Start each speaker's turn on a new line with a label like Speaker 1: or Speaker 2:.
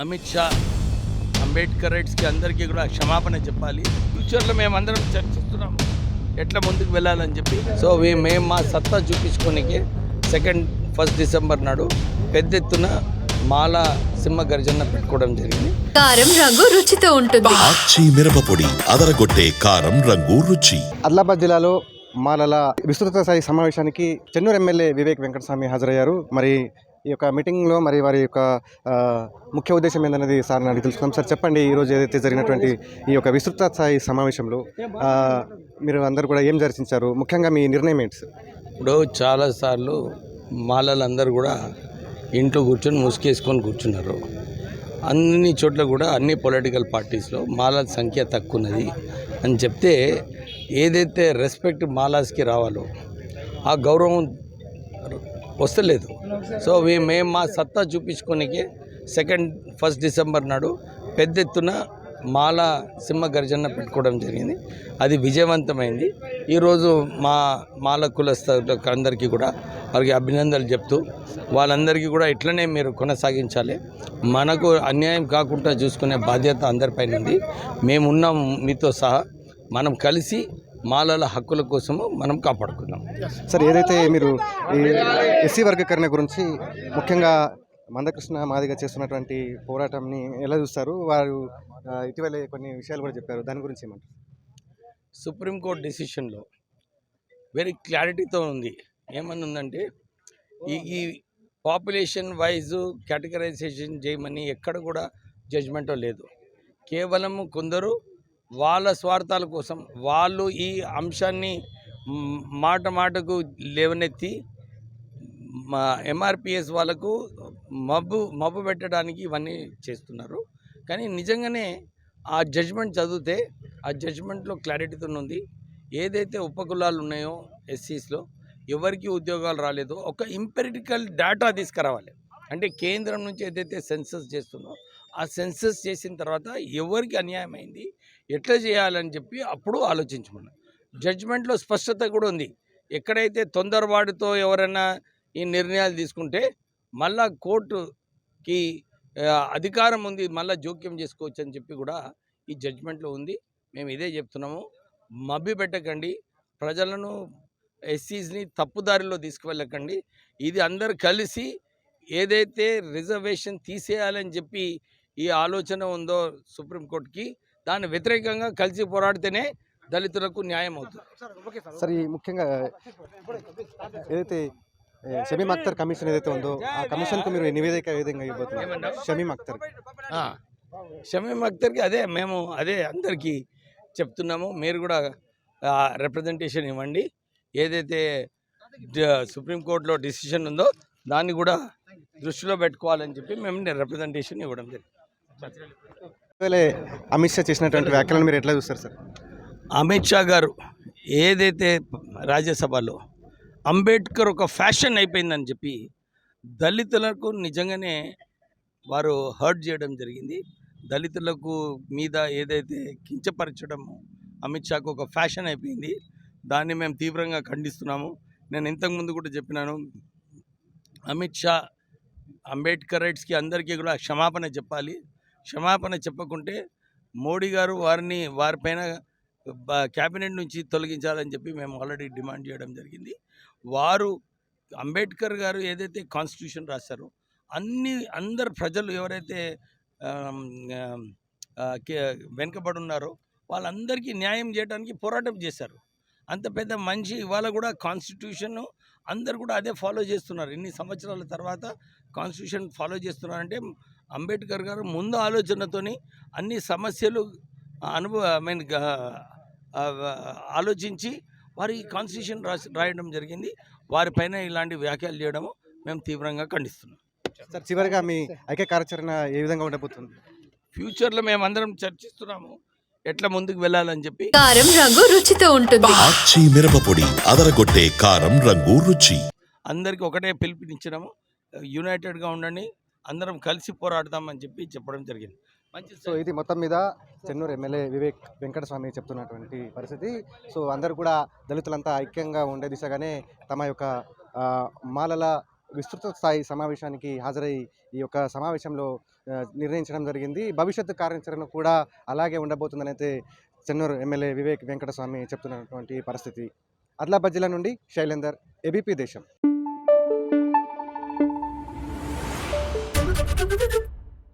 Speaker 1: అమిత్ షా అంబేద్కర్ రైట్స్కి అందరికీ కూడా క్షమాపణ చెప్పాలి. ఫ్యూచర్లో మేమందరం చర్చిస్తున్నాము ఎట్లా ముందుకు వెళ్ళాలని చెప్పి. సో మే- మేము మా సత్తా చూపించుకోనికి సెకండ్ ఫస్ట్ డిసెంబర్ నాడు పెద్ద ఎత్తున మాల సింహ గర్జన పెట్టుకోవడం జరిగింది.
Speaker 2: కారం రంగు రుచితో ఉంటుంది.
Speaker 3: ఆచి మిరపపొడి అదరగొట్టే కారం రంగు రుచి.
Speaker 4: ఆదిలాబాద్ జిల్లాలో మాలల విస్తృత స్థాయి సమావేశానికి చెన్నూరు ఎమ్మెల్యే వివేక్ వెంకటస్వామి హాజరయ్యారు. మరి ఈ యొక్క మీటింగ్లో మరి వారి యొక్క ముఖ్య ఉద్దేశం ఏందనేది సార్ అడిగి తెలుసుకుందాం. సార్ చెప్పండి ఈరోజు ఏదైతే జరిగినటువంటి ఈ యొక్క విస్తృత స్థాయి సమావేశంలో మీరు అందరూ కూడా ఏం చర్చించారు ముఖ్యంగా మీ నిర్ణయం ఏంటి సార్?
Speaker 1: ఇప్పుడు చాలాసార్లు మాలలందరూ కూడా ఇంట్లో కూర్చొని ముసుకేసుకొని కూర్చున్నారు. అన్ని చోట్ల కూడా అన్ని పొలిటికల్ పార్టీస్లో మాలల సంఖ్య తక్కువ ఉన్నది అని చెప్తే ఏదైతే రెస్పెక్ట్ మాలాస్కి రావాలో ఆ గౌరవం వస్తలేదు. సో మేము మా సత్తా చూపించుకోనికి సెకండ్ ఫస్ట్ డిసెంబర్ నాడు పెద్ద ఎత్తున మాల సింహ గర్జన పెట్టుకోవడం జరిగింది. అది విజయవంతమైంది. ఈరోజు మా మాల కులస్తులకు అందరికీ కూడా వారికి అభినందనలు చెప్తూ వాళ్ళందరికీ కూడా ఇట్లనే మీరు కొనసాగించాలి. మనకు అన్యాయం కాకుండా చూసుకునే బాధ్యత అందరిపైన ఉంది మేమున్నాం మీతో సహా. మనం కలిసి మాలల హక్కుల కోసము మనం కాపాడుకుందాం.
Speaker 4: సార్ ఏదైతే మీరు ఈ ఎస్సీ వర్గీకరణ గురించి ముఖ్యంగా మందకృష్ణ మాదిగా చేస్తున్నటువంటి పోరాటంని ఎలా చూస్తారు? వారు ఇటీవలే కొన్ని విషయాలు కూడా చెప్పారు. దాని గురించి ఏమంటారు?
Speaker 1: సుప్రీంకోర్టు డెసిషన్లో వెరీ క్లారిటీతో ఉంది. ఏమని ఉందంటే ఈ ఈ పాపులేషన్ వైజ్ కేటగరైజేషన్ చేయమని ఎక్కడ కూడా జడ్జ్మెంట్ లేదు. కేవలం కొందరు వాళ్ళ స్వార్థాల కోసం వాళ్ళు ఈ అంశాన్ని మాట మాటకు లేవనెత్తి మా ఎంఆర్పిఎస్ వాళ్ళకు మబ్బు మబ్బు పెట్టడానికి ఇవన్నీ చేస్తున్నారు. కానీ నిజంగానే ఆ జడ్జ్మెంట్ చదివితే ఆ జడ్జ్మెంట్లో క్లారిటీతో ఉంది. ఏదైతే ఉపకులాలు ఉన్నాయో ఎస్సీస్లో ఎవరికి ఉద్యోగాలు రాలేదో ఒక ఇంపెరిటికల్ డేటా తీసుకురావాలి. అంటే కేంద్రం నుంచి ఏదైతే సెన్సస్ చేస్తుందో ఆ సెన్సస్ చేసిన తర్వాత ఎవరికి అన్యాయం అయింది ఎట్లా చేయాలని చెప్పి అప్పుడు ఆలోచించమన్నారు జడ్జ్మెంట్లో స్పష్టత కూడా ఉంది. ఎక్కడైతే తొందరపాటుతో ఎవరైనా ఈ నిర్ణయాలు తీసుకుంటే మళ్ళా కోర్టుకి అధికారం ఉంది మళ్ళీ జోక్యం చేసుకోవచ్చు అని చెప్పి కూడా ఈ జడ్జ్మెంట్లో ఉంది. మేము ఇదే చెప్తున్నాము. మభ్య పెట్టకండి. ప్రజలను ఎస్సీస్ని తప్పుదారిలో తీసుకువెళ్ళకండి. ఇది అందరు కలిసి ఏదైతే రిజర్వేషన్ తీసేయాలని చెప్పి ఈ ఆలోచన ఉందో సుప్రీంకోర్టుకి దాని వ్యతిరేకంగా కలిసి పోరాడితేనే దళితులకు న్యాయం అవుతుంది.
Speaker 4: సార్ ఈ ముఖ్యంగా ఏదైతే షమీమ్ అఖ్తర్ కమిషన్ ఏదైతే ఉందో ఆ కమిషన్కు మీరు నివేదిక ఏ విధంగా ఇవ్వబోతున్నారు? షమీమ్ అఖ్తర్
Speaker 1: ఆ, షమీమ్ అఖ్తర్కి అదే మేము అదే అందరికీ చెప్తున్నాము. మీరు కూడా రిప్రజెంటేషన్ ఇవ్వండి. ఏదైతే సుప్రీంకోర్టులో డిసిషన్ ఉందో దాన్ని కూడా దృష్టిలో పెట్టుకోవాలని చెప్పి మేము రిప్రజెంటేషన్ ఇవ్వడం జరిగింది.
Speaker 4: అమిత్ షా చేసినటువంటి వ్యాఖ్యలను మీరు ఎట్లా చూస్తారు సార్?
Speaker 1: అమిత్ షా గారు ఏదైతే రాజ్యసభలో అంబేద్కర్ ఒక ఫ్యాషన్ అయిపోయిందని చెప్పి దళితులకు నిజంగానే వారు హర్ట్ చేయడం జరిగింది. దళితులకు మీద ఏదైతే కించపరచడం అమిత్ షాకు ఒక ఫ్యాషన్ అయిపోయింది. దాన్ని మేము తీవ్రంగా ఖండిస్తున్నాము. నేను ఇంతకుముందు కూడా చెప్పినాను అమిత్ షా అంబేద్కర్ రైట్స్కి అందరికీ కూడా క్షమాపణ చెప్పాలి. క్షమాపణ చెప్పకుంటే మోడీ గారు వారిని వారిపైన క్యాబినెట్ నుంచి తొలగించాలని చెప్పి మేము ఆల్రెడీ డిమాండ్ చేయడం జరిగింది. వారు అంబేద్కర్ గారు ఏదైతే కాన్స్టిట్యూషన్ రాశారో అన్ని అందరు ప్రజలు ఎవరైతే కే- వెనుకబడి ఉన్నారో వాళ్ళందరికీ న్యాయం చేయడానికి పోరాటం చేశారు. అంత పెద్ద మనిషి ఇవాళ కూడా కాన్స్టిట్యూషన్ అందరు కూడా అదే ఫాలో చేస్తున్నారు. ఇన్ని సంవత్సరాల తర్వాత కాన్స్టిట్యూషన్ ఫాలో చేస్తున్నారంటే అంబేద్కర్ గారు ముందు ఆలోచనతోని అన్ని సమస్యలు అనుభవ ఐ మీన్ ఆలోచించి వారి కాన్స్టిట్యూషన్ రాసి రాయడం జరిగింది. వారిపైన ఇలాంటి వ్యాఖ్యలు చేయడము మేము తీవ్రంగా ఖండిస్తున్నాం.
Speaker 4: సార్ చివరిగా మీ ఐక్య కార్యాచరణ ఏ విధంగా ఉండబోతుంది?
Speaker 1: ఫ్యూచర్లో మేమందరం చర్చిస్తున్నాము. ఎట్లా ముందుకు వెళ్ళాలని చెప్పి.
Speaker 2: కారం రంగు రుచితో ఉంటుంది.
Speaker 3: మిరపపొడి అదరగొట్టే కారం రంగు రుచి.
Speaker 1: అందరికీ ఒకటే పిలుపునిచ్చినాము. యునైటెడ్గా ఉండండి. అందరం కలిసి పోరాడదామని చెప్పి చెప్పడం జరిగింది. మంచి
Speaker 4: సో ఇది మొత్తం మీద చెన్నూరు ఎమ్మెల్యే వివేక్ వెంకటస్వామి చెప్తున్నటువంటి పరిస్థితి. సో అందరూ కూడా దళితులంతా ఐక్యంగా ఉండే దిశగానే తమ యొక్క మాలల విస్తృత స్థాయి సమావేశానికి హాజరై ఈ యొక్క సమావేశంలో నిర్ణయించడం జరిగింది. భవిష్యత్తు కార్యాచరణ కూడా అలాగే ఉండబోతుందని అయితే చెన్నూరు ఎమ్మెల్యే వివేక్ వెంకటస్వామి చెప్తున్నటువంటి పరిస్థితి. ఆదిలాబాద్ జిల్లా నుండి శైలేందర్ ఏబీపీ దేశం.